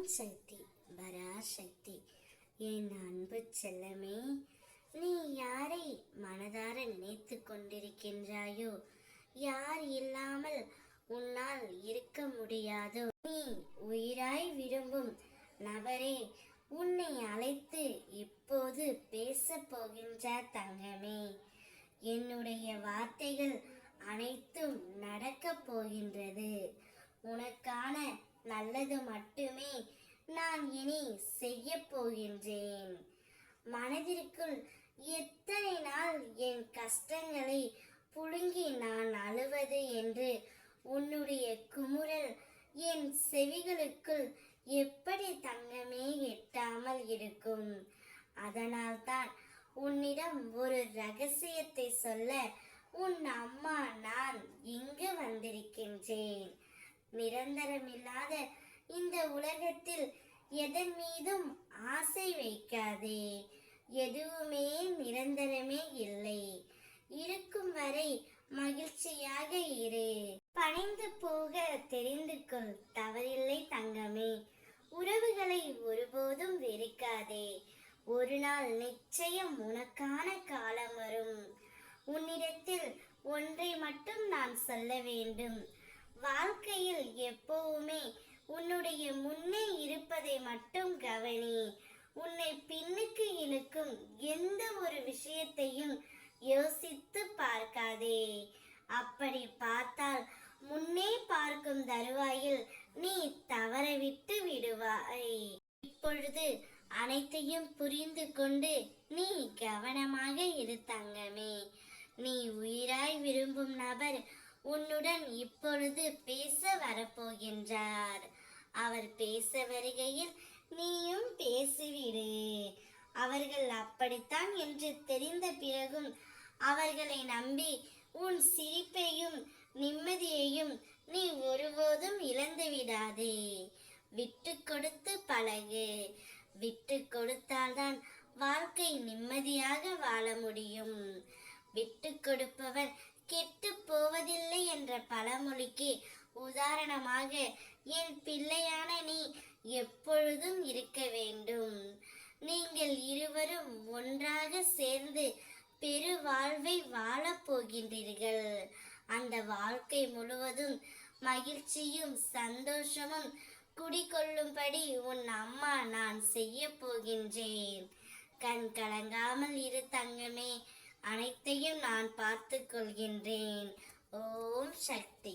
ஓம் சக்தி பராசக்தி. என் அன்பு செல்லமே நீ யாரை மனதார நினைத்து கொண்டிருக்கின்றாயோ யார் இல்லாமல் உன்னால் இருக்க முடியாதோ நீ உயிராய் விரும்பும் நபரே உன்னை அழைத்து இப்போது பேசப் போகின்ற தங்கமே. என்னுடைய வார்த்தைகள் அனைத்தும் நடக்கப் போகின்றது. உனக்கான நல்லது மட்டுமே நான் இனி செய்ய போகின்றேன். மனதிற்குள் எத்தனை நாள் என் கஷ்டங்களை புழுங்கி நான் அழுவது என்று உன்னுடைய குமுறல் என் செவிகளுக்குள் எப்படி தங்கமே எட்டாமல் இருக்கும்? அதனால்தான் உன்னிடம் ஒரு ரகசியத்தை சொல்ல உன் அம்மா நான் நிரந்தரமில்லாத இந்த உலகத்தில் எதன் மீதும் ஆசை வைக்காதே. எதுவுமே நிரந்தரமே இல்லை. இருக்கும் வரை மகிழ்ச்சியாக இரு. பணிந்து போக தெரிந்து கொள். தவறில்லை தங்கமே. உறவுகளை ஒருபோதும் வெறுக்காதே. ஒரு நாள் நிச்சயம் உனக்கான காலம் வரும். உன்னிடத்தில் ஒன்றை மட்டும் நான் சொல்ல வேண்டும். வாழ்க்கையில் எப்பவுமே உன்னுடைய முன்னே இருப்பதை மட்டும் கவனி. உன்னை பின்னுக்கு இழுக்கும் எந்த ஒரு விஷயத்தையும் யோசித்து பார்க்காதே. அப்படி பார்த்தால் முன்னே பார்க்கும் தருவாயில் நீ தவறவிட்டு விடுவாய். இப்பொழுது அனைத்தையும் புரிந்து கொண்டு நீ கவனமாக இரு தங்கமே. நீ உயிராய் விரும்பும் நபர் உன்னுடன் இப்பொழுது பேச வரப்போகின்றார். அவர் பேச வருகையில் நீயும் பேசிவிடு. அவர்கள் அப்படித்தான் என்று தெரிந்த பிறகும் அவர்களை நம்பி உன் சிரிப்பையும் நிம்மதியையும் நீ ஒருபோதும் இழந்து விடாதே. விட்டு கொடுத்து பழகு. விட்டு கொடுத்தால்தான் வாழ்க்கை நிம்மதியாக வாழ முடியும். விட்டு கொடுப்பவர் கெட்டு போவதில்லை என்ற பழமொழிக்கு உதாரணமாக என் பிள்ளையான நீ எப்பொழுதும் இருக்க வேண்டும். நீங்கள் இருவரும் ஒன்றாக சேர்ந்து பெரு வாழ்வை வாழப் போகின்றீர்கள் அந்த வாழ்க்கை முழுவதும் மகிழ்ச்சியும் சந்தோஷமும் குடிகொள்ளும்படி உன் அம்மா நான் செய்ய போகின்றேன். கண் கலங்காமல் இரு தங்கமே. அனைத்தையும் நான் பார்த்து கொள்கின்றேன் ஓம் சக்தி.